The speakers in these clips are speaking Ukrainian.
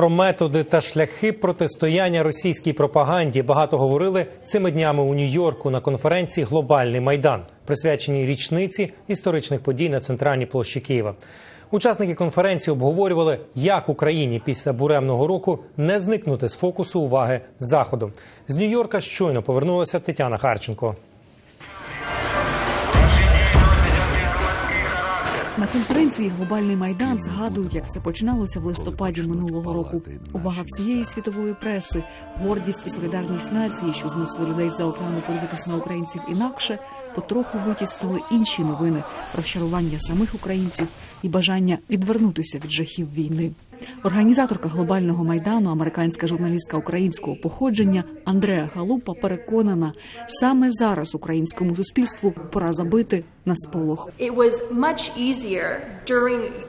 Про методи та шляхи протистояння російській пропаганді багато говорили цими днями у Нью-Йорку на конференції Глобальний майдан, присвяченій річниці історичних подій на центральній площі Києва. Учасники конференції обговорювали, як Україні після буремного року не зникнути з фокусу уваги заходу. З Нью-Йорка щойно повернулася Тетяна Харченко. На конференції Глобальний майдан згадують, як все починалося в листопаді минулого року. Увага всієї світової преси, гордість і солідарність нації, що змусили людей за океану подивитися на українців інакше, потроху витіснили інші новини, розчарування самих українців і бажання відвернутися від жахів війни. Організаторка глобального майдану, американська журналістка українського походження Андреа Галупа переконана, саме зараз українському суспільству пора забити на сполох.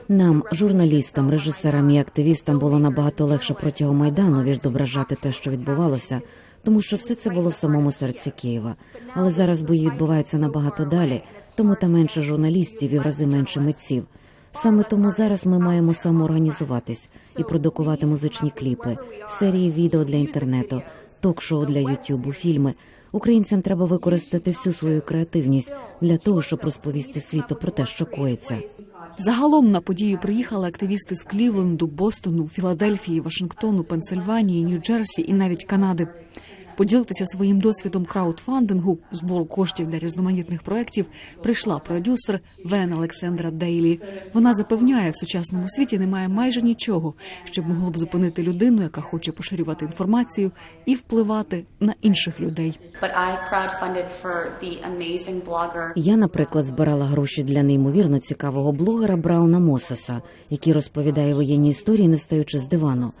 Нам, журналістам, режисерам і активістам, було набагато легше протягом майдану відображати те, що відбувалося, тому що все це було в самому серці Києва. Але зараз бої відбуваються набагато далі, тому там менше журналістів і в рази менше митців. Саме тому зараз ми маємо самоорганізуватись і продукувати музичні кліпи, серії відео для інтернету, ток-шоу для Ютубу, фільми. Українцям треба використати всю свою креативність для того, щоб розповісти світу про те, що коїться. Загалом на подію приїхали активісти з Клівленду, Бостону, Філадельфії, Вашингтону, Пенсильванії, Нью-Джерсі і навіть Канади. Поділитися своїм досвідом краудфандингу, збору коштів для різноманітних проєктів, прийшла продюсер Вен Олександра Дейлі. Вона запевняє, в сучасному світі немає майже нічого, що б могло б зупинити людину, яка хоче поширювати інформацію і впливати на інших людей. Я, наприклад, збирала гроші для неймовірно цікавого блогера Брауна Мосеса, який розповідає воєнні історії, не стаючи з дивану.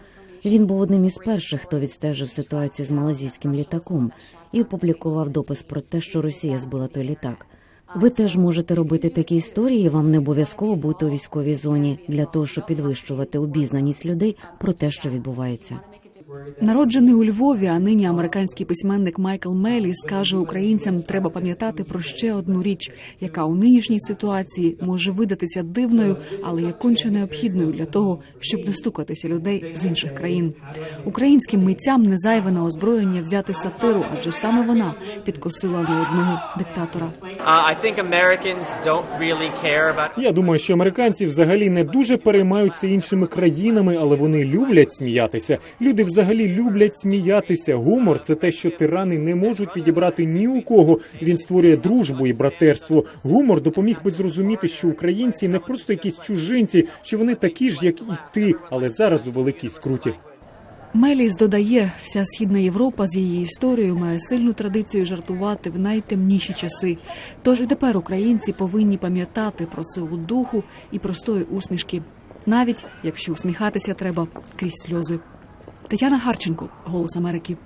Він був одним із перших, хто відстежив ситуацію з малазійським літаком і опублікував допис про те, що Росія збила той літак. Ви теж можете робити такі історії. Вам не обов'язково бути у військовій зоні для того, щоб підвищувати обізнаність людей про те, що відбувається. Народжений у Львові, а нині американський письменник Майкл Меліс каже українцям, треба пам'ятати про ще одну річ, яка у нинішній ситуації може видатися дивною, але є конче необхідною для того, щоб достукатися людей з інших країн. Українським митцям не зайве на озброєння взяти сатиру, адже саме вона підкосила не одного диктатора. Я думаю, що американці взагалі не дуже переймаються іншими країнами, але вони люблять сміятися. Люди взагалі люблять сміятися. Гумор це те, що тирани не можуть відібрати ні у кого. Він створює дружбу і братерство. Гумор допоміг би зрозуміти, що українці не просто якісь чужинці, що вони такі ж, як і ти, але зараз у великій скруті. Меліс додає, вся східна Європа з її історією має сильну традицію жартувати в найтемніші часи. Тож і тепер українці повинні пам'ятати про силу духу і простої усмішки, навіть якщо усміхатися треба крізь сльози. Тетяна Харченко, Голос Америки.